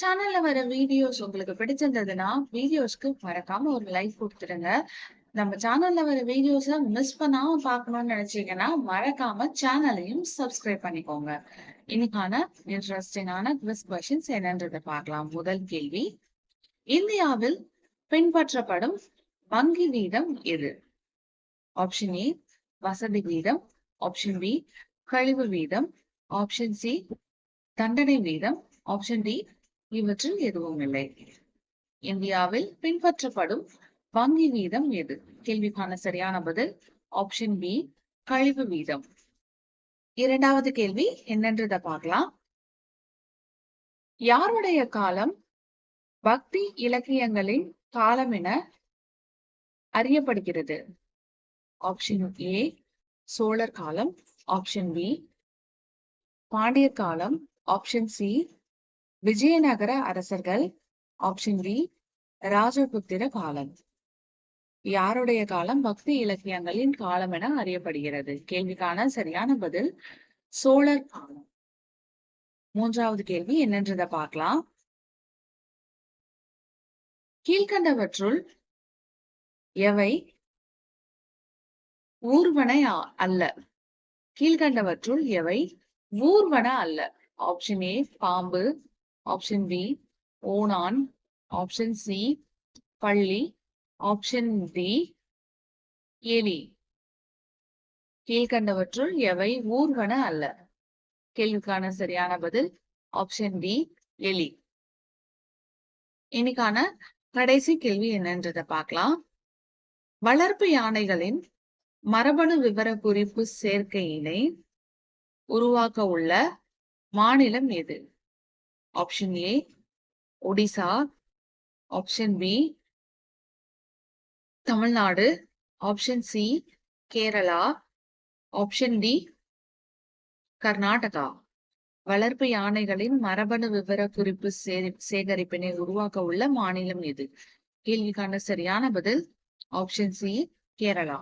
சேனல்ல வர வீடியோஸ் உங்களுக்கு பிடிச்சிருந்ததுன்னா, வீடியோஸ்க்கு மறக்காம ஒரு லைக் கொடுத்துருங்க நம்ம சேனல்ல வர வீடியோஸ மிஸ் பண்ணாம பார்க்கணும்னு நினைச்சீங்கன்னா, மறக்காம சேனலையும் சப்ஸ்கிரைப் பண்ணிக்கோங்க. இன்னைக்கான இன்ட்ரெஸ்டிங்கான குவிஸ் கொஸ்டின்ஸ் என்னன்றதை பார்க்கலாம். முதல் கேள்வி. இந்தியாவில் பின்பற்றப்படும் வங்கி வீதம் எது? ஆப்ஷன் ஏ வசதி வீதம், ஆப்ஷன் பி கழிவு வீதம், ஆப்ஷன் சி தண்டனை வீதம், ஆப்ஷன் டி இவற்றில் எதுவும் இல்லை. இந்தியாவில் பின்பற்றப்படும் வங்கி வீதம் எது? கேள்விக்கான சரியான பதில் ஆப்ஷன் பி கழிவு வீதம். இரண்டாவது கேள்வி என்னன்றத பார்க்கலாம். யாருடைய காலம் பக்தி இலக்கியங்களின் காலம் என அறியப்படுகிறது? ஆப்ஷன் ஏ சோழர் காலம், ஆப்ஷன் பி பாண்டியர் காலம், ஆப்ஷன் சி விஜயநகர அரசர்கள், ஆப்ஷன் வி ராஜபுத்திர காலம். யாருடைய காலம் பக்தி இலக்கியங்களின் காலம் என அறியப்படுகிறது? கேள்விக்கான சரியான பதில் சோழர் காலம். மூன்றாவது கேள்வி என்னன்றத பார்க்கலாம். கீழ்கண்டவற்றுள் எவை ஊர்வன அ- அல்ல? கீழ்கண்டவற்றுள் எவை ஊர்வன அல்ல? ஆப்ஷன் ஏ பாம்பு, ஆப்ஷன் பி ஓனான் ஆப்ஷன் சி பள்ளி, ஆப்ஷன் டி எலி. கீழ்கண்டவற்றுள் எவை ஊர்கன அல்ல? கேள்விக்கான சரியான பதில் ஆப்ஷன் டி எலி. இன்னைக்கான கடைசி கேள்வி என்னன்றத பார்க்கலாம். வளர்ப்பு யானைகளின் மரபணு விவர குறிப்பு சேர்க்கையினை உருவாக்க உள்ள மாநிலம் எது? Option A Odisha, option B Tamil Nadu, option C Kerala, option D Karnataka. வளர்ப்பு யானைகளின் மரபணு விவரக்குறிப்பு சே சேகரிப்பினை உருவாக்க உள்ள மாநிலம் எது? கேள்விக்கான சரியான பதில் ஆப்ஷன் சி கேரளா.